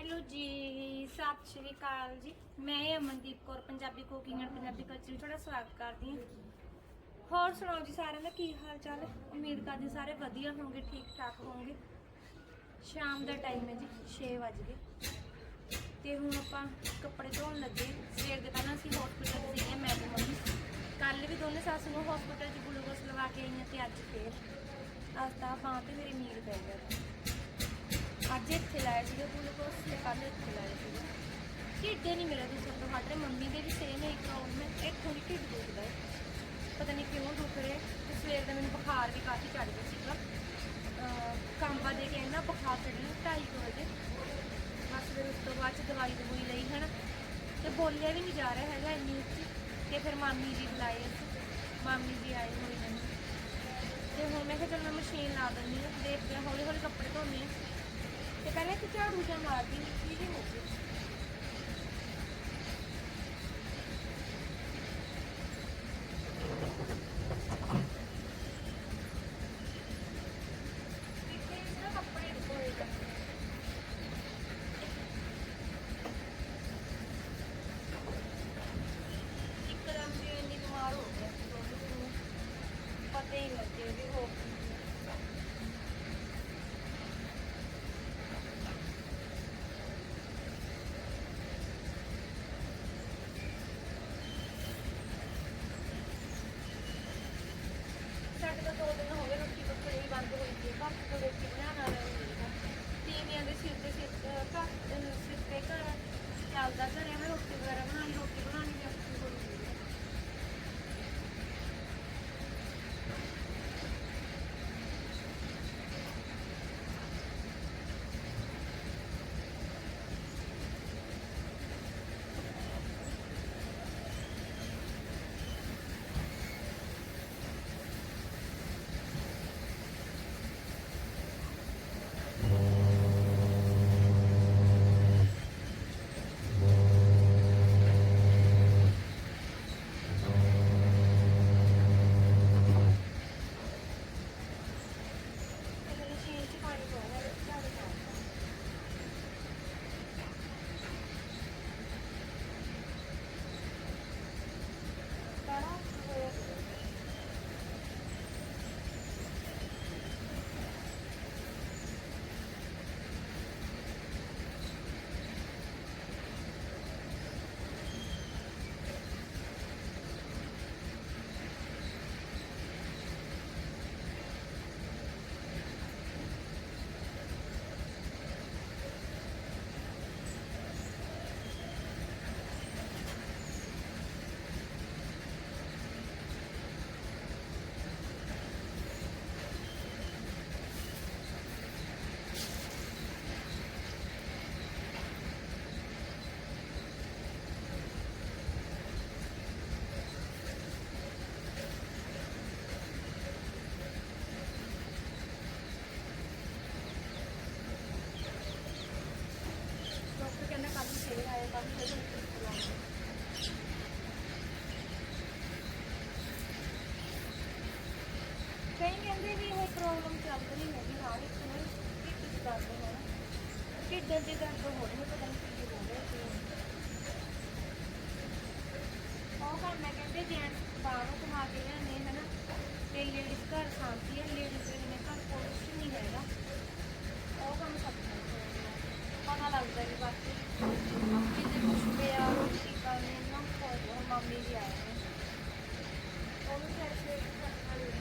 Hello ਜੀ, ਸਤਿ ਸ਼੍ਰੀ ਅਕਾਲ ਜੀ। ਮੈਂ Amandeep Kaur, Punjabi cooking and Punjabi culture ਵਿੱਚ ਤੁਹਾਡਾ ਸਵਾਗਤ ਕਰਦੀ ਹਾਂ। ਹੋਰ ਸੁਣਾਓ ਜੀ ਸਾਰਿਆਂ ਦਾ, ਕੀ ਹਾਲ ਚਾਲ ਹੈ ਉਮੀਦ ਕਰਦੀ ਸਾਰੇ ਵਧੀਆ ਹੋਵੋਗੇ ਠੀਕ ਠਾਕ ਹੋਵੋਗੇ ਸ਼ਾਮ ਦਾ ਟਾਈਮ ਹੈ ਜੀ 6 ਵਜ ਗਏ। ਤੇ ਹੁਣ ਆਪਾਂ ਕੱਪੜੇ ਧੋਣ ਲੱਗੇ ਸਵੇਰ ਦੇ ਪਹਿਲਾਂ ਅਸੀਂ ਹਸਪੀਟਲ ਸੀਗੇ, ਮੈਂ ਤੇ ਮੰਮੀ। ਕੱਲ ਵੀ ਦੋਨੇ ਸੱਸ ਨੂੰ ਹਸਪੀਟਲ 'ਚ ਗਲੂਕੋਸ ਲਵਾ ਕੇ ਆਈਆਂ ਤੇ ਅੱਜ ਫੇਰ। ਅੱਜ ਤਾਂ ਬਾਂਹ ਤੇ ਮੇਰੀ ਨੀਲ ਪੈ ਗਿਆ ਅੱਜ ਇੱਥੇ ਲਾਇਆ ਸੀਗਾ ਗਲੂਕੋਸ ਤੇ ਕੱਲ ਇੱਥੇ ਲਾਇਆ ਸੀਗਾ। ਢਿੱਡ ਹੀ ਨਹੀਂ ਮੇਰਾ ਦੂਸਰਾ ਤੋਂ ਹਟ ਰਿਹਾ ਮੰਮੀ ਦੇ ਵੀ ਸੇਮ ਹੈ ਪ੍ਰੋਬਲਮ ਹੈ ਇੱਕ ਥੋੜੀ ਢਿੱਡ ਦੁਖਦਾ ਹੈ ਪਤਾ ਨਹੀਂ ਕਿਉਂ ਦੁਖ ਰਿਹਾ ਤੇ ਸਵੇਰ ਦਾ ਮੈਨੂੰ ਬੁਖਾਰ ਵੀ ਕਾਫੀ ਚੜ ਗਿਆ ਸੀਗਾ। ਅਹ ਕਾਂਬਾ ਦੇ ਕੇ ਨਾ ਬੁਖਾਰ ਚੜ੍ਹੀ 2:30 ਵਜੇ। ਬਸ ਫਿਰ ਉਸ ਤੋਂ ਬਾਅਦ ਚ ਦਵਾਈ ਦਵਾਈ ਲਈ ਹੈ ਨਾ ਤੇ ਬੋਲਿਆ ਵੀ ਨਹੀਂ ਜਾ ਰਿਹਾ ਹੈਗਾ ਇੰਨੀ ਉੱਚੀ। ਤੇ ਫਿਰ ਮਾਮੀ ਜੀ ਬੁਲਾਏ ਅਸੀਂ। ਮਾਮੀ ਜੀ ਆਏ ਹੋਏ ਨੇ। ਤੇ ਹੁਣ ਮੈਂ ਕਿਹਾ ਚਲ ਮੈਂ ਮਸ਼ੀਨ ਲਾ ਦਿੰਦੀ ਹਾਂ, ਦੇਖਦੇ ਹਾਂ ਹੌਲੀ ਹੌਲੀ ਕੱਪੜੇ ਧੋਣੇ ਆ ਤੇ ਪਹਿਲਾਂ ਕਿ ਝਾੜੂ ਜਾਂ ਮਾਰਦੀ ਨਿੱਕੀ ਜਿਹੀ ਹੋ ਗਈ ਇੱਥੇ ਨਾ ਕੱਪੜੇ ਧੋਏ ਜਾਂਦੇ ਆ। ਇੱਕਦਮ ਜੀ ਇੰਨੀ ਬਿਮਾਰ ਹੋ ਗਿਆ ਸੀ ਦੋਨੋਂ ਨੂੰ ਪਤਾ ਹੀ ਨਹੀਂ ਲੱਗੇ ਵੀ ਹੋ ਕੀ ਗਿਆ। ਸਾਡੇ ਤਾਂ ਦੋ ਦਿਨ ਹੋ ਗਏ ਰੋਟੀ ਪੱਕਣੀ ਹੀ ਬੰਦ ਹੋਈ ਸੀ। ਘਰ ਤੋਂ ਰੋਟੀ ਬਣਾਉਣ ਵਾਲਾ ਨਹੀਂ ਹੈਗਾ ਤੀਵੀਆਂ ਦੇ ਸਿਰ ਤੇ ਸਿਰ, ਅਹ ਘਰ, ਅਹ ਸਿਰ ਤੇ ਘਰ ਚੱਲਦਾ ਘਰੇ ਮੈਂ ਰੋਟੀ ਵਗੈਰਾ ਬਣਾਈ, ਰੋਟੀ ਬਣਾਉਣੀ ਕਈ ਵੀ ਇਹ ਪ੍ਰੋਬਲਮ ਚੱਲ ਰਹੀ ਹੈਗੀ ਨਾਲ ਇੱਕ ਨੂੰ ਢਿੱਡ ਚ ਦਰਦ ਹੋਣਾ ਢਿੱਡ ਦੇ ਦਰਦ ਹੋ ਰਹੀ ਪਤਾ ਨਹੀਂ ਕੀ ਹੋ ਰਿਹਾ ਕੀ ਉਹ ਘਰ ਮੈਂ ਕਹਿੰਦੇ ਜੈਂਟਸ ਬਾਹਰੋਂ ਕਮਾ ਕੇ ਲਿਆਉਂਦੇ ਹਨਾ, ਤੇ ਲੇਡੀਜ਼ ਘਰ ਸ਼ਾਂਤੀ ਹੈ ਲੇਡੀਜ਼ ਦੇ ਘਰ ਕੁਛ ਨਹੀਂ ਹੈਗਾ। ਉਹ ਕੰਮ ਸਕਦਾ ਪਤਾ ਲੱਗਦਾ ਵੀ ਬਾਕੀ ਕਿਤੇ ਕੁਛ ਪਿਆ ਰੋਟੀ ਕਰਨੀ ਨਾ ਕੋਈ ਮੰਮੀ ਜੀ ਆਇਆ ਨੇ ਉਹ ਵੀ ਫਿਰ ਸੇ ਕਰਨਾ ਲਈ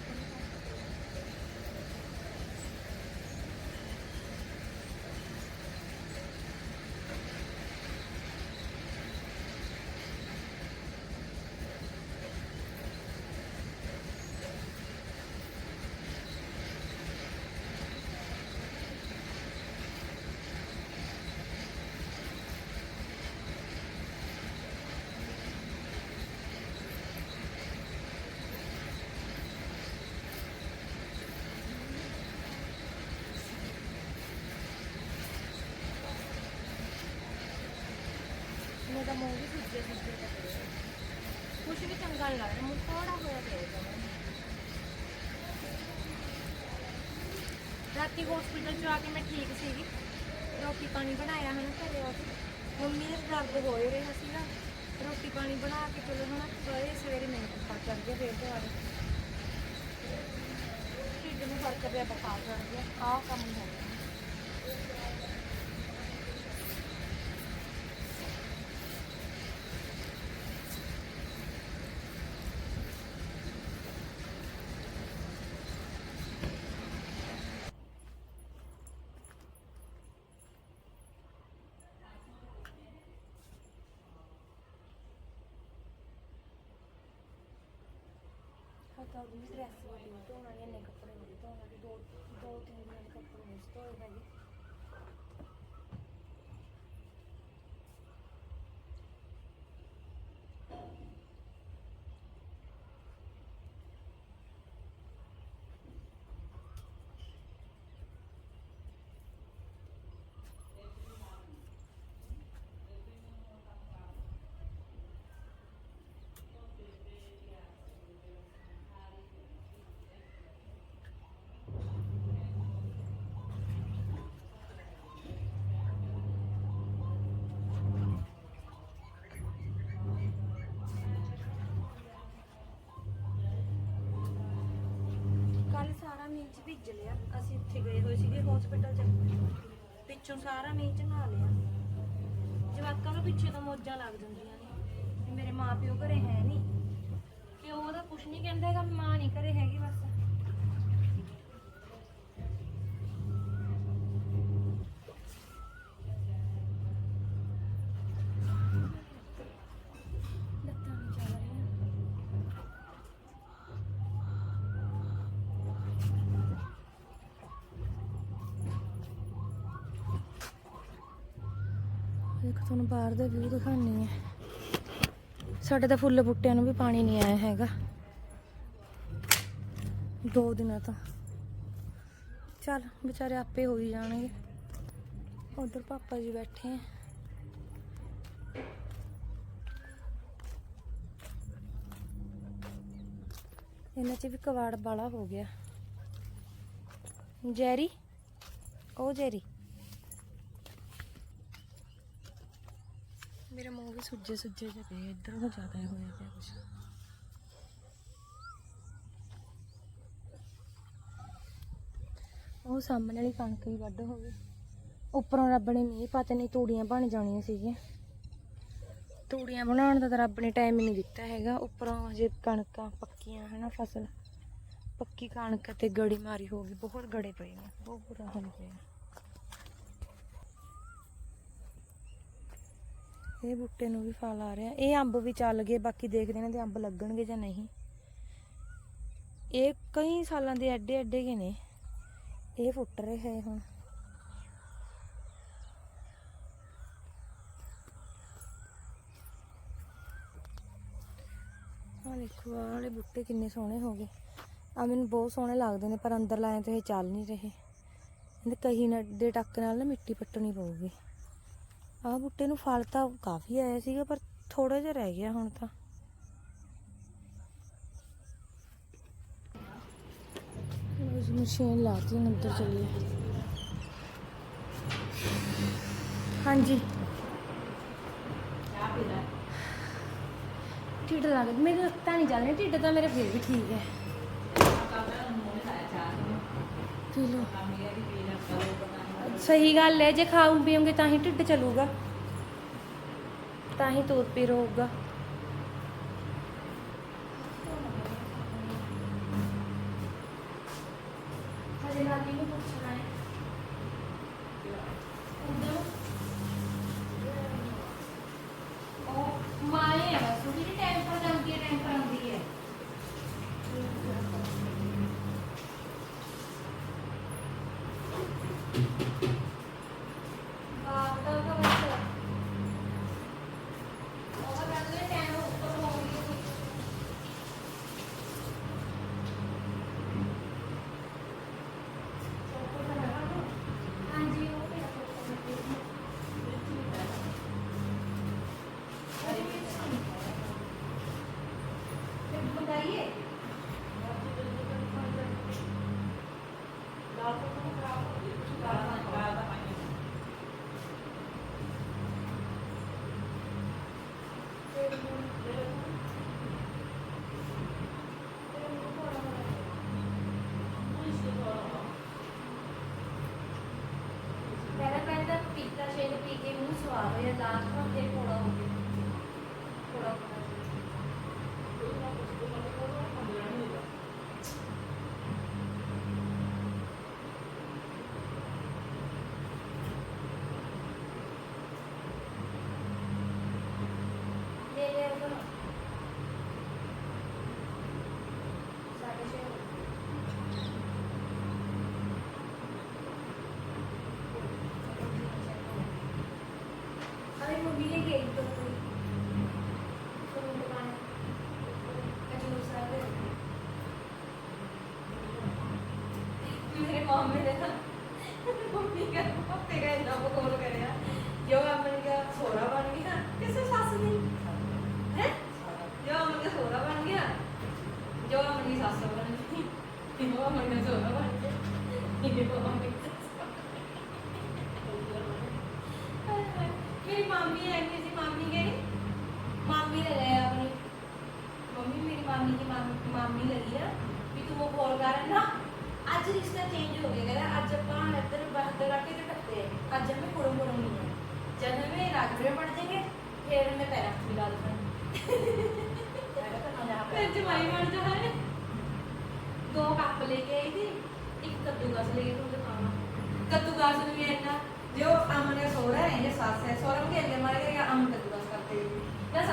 ਮੇਰਾ ਮੂੰਹ ਵੀ ਸੁੱਜੇ ਸੁੱਜੇ ਜਿਹਾ ਪਿਆ ਕੁਛ ਵੀ ਚੰਗਾ ਨਹੀਂ ਲੱਗ ਰਿਹਾ ਮੂੰਹ ਥੋੜਾ ਹੋਇਆ ਪਿਆ ਇਹਦਾ ਰਾਤੀ ਹਸਪੀਟਲ ਚ ਆ ਕੇ ਮੈਂ ਠੀਕ ਸੀਗੀ। ਰੋਟੀ ਪਾਣੀ ਬਣਾਇਆ ਹਨਾ ਘਰੇ ਆ ਕੇ। ਮੰਮੀ ਦੇ ਦਰਦ ਹੋ ਹੀ ਰਿਹਾ ਸੀ ਨਾ ਰੋਟੀ ਪਾਣੀ ਬਣਾ ਕੇ ਚਲੋ ਹਨਾ, ਗਏ ਸਵੇਰੇ ਮੈਨੂੰ ਬੁਖਾਰ ਚੜ ਗਿਆ ਫੇਰ ਦੁਬਾਰਾ। ਢਿੱਡ ਨੂੰ ਫ਼ਰਕ ਪਿਆ, ਬੁਖਾਰ ਚੜ ਗਿਆ। ਆਹ ਕੰਮ ਹੋ ਗਿਆ ਪਤਾ ਵੀ ਡਰੈਸ ਵਾਲੀ ਧੋਣ ਵਾਲੀ ਇੰਨੇ ਕੱਪੜੇ ਨਹੀਂ ਧੋਣ ਵਾਲੀ ਦੋ ਦੋ ਤਿੰਨ ਦਿਨ ਕੱਪੜੇ ਨਹੀਂ ਧੋਏ ਹੈਗੇ ਕੱਲ ਸਾਰਾ ਮੀਂਹ ਚ ਭਿੱਜ ਲਿਆ। ਅਸੀਂ ਉੱਥੇ ਗਏ ਹੋਏ ਸੀਗੇ ਹਸਪੀਟਲ ਚ। ਪਿੱਛੋਂ ਸਾਰਾ ਮੀਂਹ ਚ ਨਹਾ ਲਿਆ। ਜਵਾਕਾਂ ਨੂੰ ਪਿੱਛੇ ਤੋਂ ਮੋਜਾਂ ਲੱਗ ਜਾਂਦੀਆਂ ਨੇ। ਵੀ ਮੇਰੇ ਮਾਂ ਪਿਓ ਘਰੇ ਹੈ ਨਹੀਂ। ਕਿ ਉਹਦਾ ਕੁਛ ਨਹੀਂ ਕਹਿੰਦਾ ਹੈਗਾ, ਮਾਂ ਨਹੀਂ ਘਰੇ ਹੈਗੀ ਬਸ ਲੱਤਾਂ ਨਹੀਂ ਚੱਲ ਰਹੀਆਂ ਦੇਖੋ ਤੁਹਾਨੂੰ ਬਾਹਰ ਦਾ ਵਿਊ ਦਿਖਾਣੀ ਹੈ। ਸਾਡੇ ਤਾਂ ਫੁੱਲ ਬੂਟਿਆਂ ਨੂੰ ਵੀ ਪਾਣੀ ਨਹੀਂ ਆਇਆ ਹੈਗਾ। ਦੋ ਦਿਨਾਂ ਤੋਂ। ਚੱਲ, ਵਿਚਾਰੇ ਆਪੇ ਹੋ ਹੀ ਜਾਣਗੇ। ਉਧਰ ਪਾਪਾ ਜੀ ਬੈਠੇ ਆ। ਇਹਨਾਂ 'ਚ ਵੀ ਕਵਾੜ ਬਾਲਾ ਹੋ ਗਿਆ। ਜੈਰੀ? ਉਹ ਜੈਰੀ? ਮੇਰਾ ਮੂੰਹ ਵੀ ਸੁੱਜੇ ਸੁੱਜੇ ਜਿਹੇ ਪਏ ਇੱਧਰ ਨੂੰ ਜ਼ਿਆਦਾ ਹੋਇਆ ਪਿਆ ਕੁਛ। ਉਹ ਸਾਹਮਣੇ ਵਾਲੀ ਕਣਕ ਵੀ ਵੱਢ ਹੋ ਗਈ। ਉੱਪਰੋਂ ਰੱਬ ਨੇ ਮੀਂਹ ਪਤਾ, ਨਹੀਂ ਤੂੜੀਆਂ ਬਣ ਜਾਣੀਆਂ ਸੀਗੀਆਂ। ਤੂੜੀਆਂ ਬਣਾਉਣ ਦਾ ਤਾਂ ਰੱਬ ਨੇ ਟਾਈਮ ਹੀ ਨਹੀਂ ਦਿੱਤਾ ਹੈਗਾ। ਉੱਪਰੋਂ ਹਜੇ ਕਣਕਾਂ ਪੱਕੀਆਂ ਹਨਾ ਫਸਲ। ਪੱਕੀ ਕਣਕ ਤੇ ਗੜੀ ਮਾਰੀ ਹੋ ਗਈ। ਬਹੁਤ ਗੜੇ ਪਏ ਨੇ, ਬਹੁਤ ਬੁਰਾ ਹਾਲ ਪਿਆ ਇਹ ਬੂਟੇ ਨੂੰ ਵੀ ਫਲ ਆ ਰਿਹਾ। ਇਹ ਅੰਬ ਵੀ ਚੱਲ ਗਏ, ਬਾਕੀ ਦੇਖਦੇ ਨੇ ਤੇ ਅੰਬ ਲੱਗਣਗੇ ਜਾਂ ਨਹੀਂ। ਇਹ ਕਈ ਸਾਲਾਂ ਦੇ ਐਡੇ ਐਡੇ ਕੇ ਨੇ। ਇਹ ਫੁੱਟ ਰਹੇ ਹੈ ਹੁਣ। ਆ ਦੇਖੋ, ਆਹ ਵਾਲੇ ਬੂਟੇ ਕਿੰਨੇ ਸੋਹਣੇ ਹੋ ਗਏ। ਆ ਮੈਨੂੰ ਬਹੁਤ ਸੋਹਣੇ ਲੱਗਦੇ ਨੇ, ਪਰ ਅੰਦਰ ਲਾਏ ਤੇ ਇਹ ਚੱਲ ਨਹੀਂ ਰਹੇ। ਇਹਦੇ ਕਹੀ ਦੇ ਟੱਕ ਨਾਲ ਨਾ ਮਿੱਟੀ ਪੱਟਣੀ ਪਊਗੀ। ਆਹ ਬੂਟੇ ਨੂੰ ਫਲ ਤਾਂ ਕਾਫੀ ਆਇਆ ਸੀਗਾ ਪਰ ਥੋੜਾ ਜਿਹਾ ਰਹਿ ਗਿਆ ਹੁਣ ਤਾਂ। ਉਸ ਮਸ਼ੀਨ ਲਾਤੀ ਹੁਣ ਅੰਦਰ ਚੱਲੀਏ ਹਾਂਜੀ। ਢਿੱਡ ਲੱਗ ਮੇਰੇ ਲੱਤਾਂ ਨਹੀਂ ਚੱਲ ਢਿੱਡ ਤਾਂ ਮੇਰੇ ਫਿਰ ਵੀ ਠੀਕ ਹੈ। ਪੀ ਲਓ। ਸਹੀ ਗੱਲ ਹੈ, ਜੇ ਖਾਉਂ ਪੀਓਗੇ ਤਾਂ ਹੀ ਢਿੱਡ ਚੱਲੂਗਾ। ਤਾਂ ਹੀ ਤੂਤ ਪੀ ਰਹੂਗਾ। ਮਾਮੀ ਦੀ ਮਾਮੀ ਲੱਗੀ ਆ ਵੀ ਤੂੰ ਉਹ ਕੋਲ ਕਰ, ਨਾ ਅੱਜ ਰਿਸ਼ਤਾ ਚੇਂਜ ਹੋ ਗਿਆ, ਕਹਿੰਦਾ ਅੱਜ ਆਪਾਂ ਇੱਧਰ ਬਾਹਰ ਰੱਖੇ ਤੇ ਟੱਪਦੇ ਅੱਜ ਮੈਂ ਕੁੜਮ ਕੁੜਮ ਨਹੀਂ ਆ। ਜਦ ਮੈਂ ਰਾਗਰੇ ਪੜ ਜਾਗੇ ਫਿਰ ਮੈਂ ਪੈਰਾਂ ਦੀ ਗੱਲ ਕਰਾਂ ਦੋ ਕੱਪ ਲੈ ਕੇ ਆਈ ਸੀ, ਇੱਕ ਕੱਦੂ ਕੱਦੂਗਾਸ ਲੈ ਕੇ ਤੂੰ ਤੁਹਾਨੂੰ ਕੱਦੂ ਕੱਦੂਗਾਸ ਨੂੰ ਵੀ ਇੰਨਾ जो अमन सोरा है ये सास है सोरा मुझे अल्ले मारे या अमन कद्दूकस करते हैं या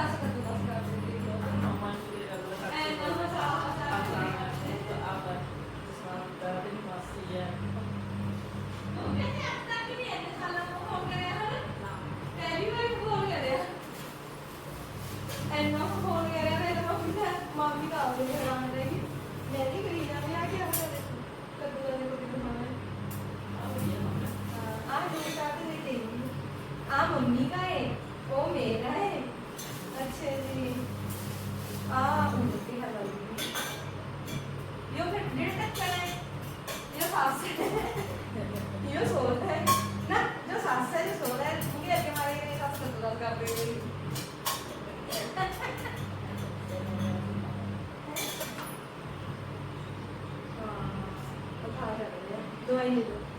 可以的。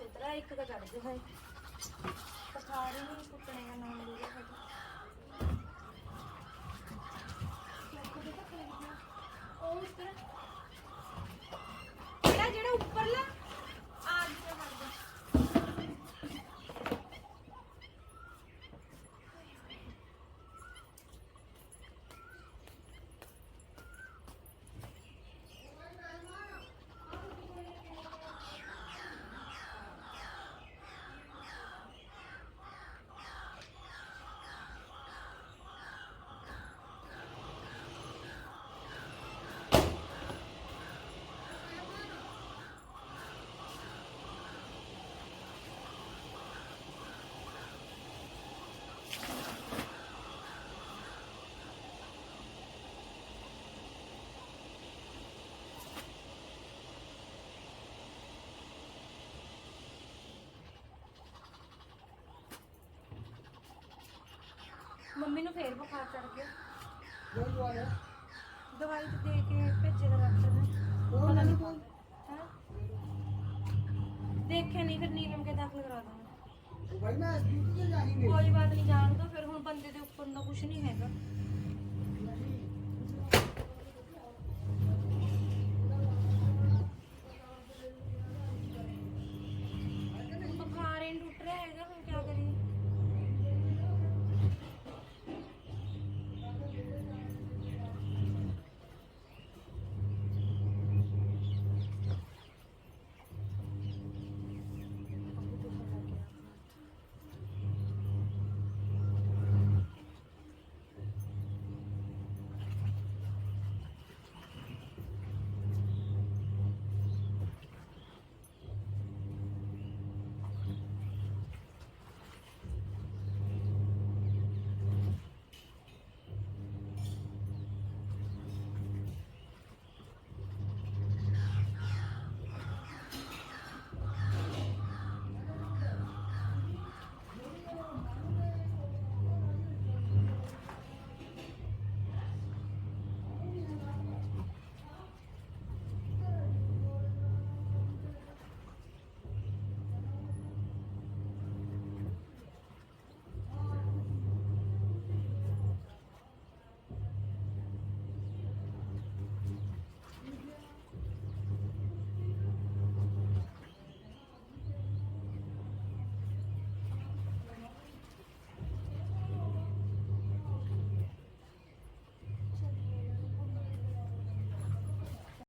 ਦਾ ਇੱਕ ਦਾ ਚੜ ਗਿਆ ਹੈ ਬੁਖਾਰ ਹੀ ਕੁੱਟਣੇ ਦਾ ਨਾਮ ਲੈ ਰਿਹਾ ਉਹ ਉੱਪਰ ਜਿਹੜਾ ਜਿਹੜਾ ਉੱਪਰਲਾ ਆ ਗਿਆ ਮਰ ਮੰਮੀ ਨੂੰ ਫੇਰ ਬੁਖਾਰ ਚੜ ਗਿਆ। ਦਵਾਈ ਤੇ ਦੇ ਕੇ ਭੇਜੇ ਦਾ ਡਾਕਟਰ ਨੇ। ਪਤਾ ਨਹੀਂ ਕੋਈ? ਹੈ? ਦੇਖਿਆ ਨਹੀਂ ਫਿਰ ਨੀਲਮ ਕੇ ਦਾਖਲ ਕਰਾ ਦਾਂਗੇ ਕੋਈ ਬਾਤ ਨਹੀਂ ਜਾਣ ਦੋ ਫਿਰ ਹੁਣ ਬੰਦੇ ਦੇ ਉੱਪਰ ਦਾ ਕੁਝ ਨਹੀਂ ਹੈਗਾ।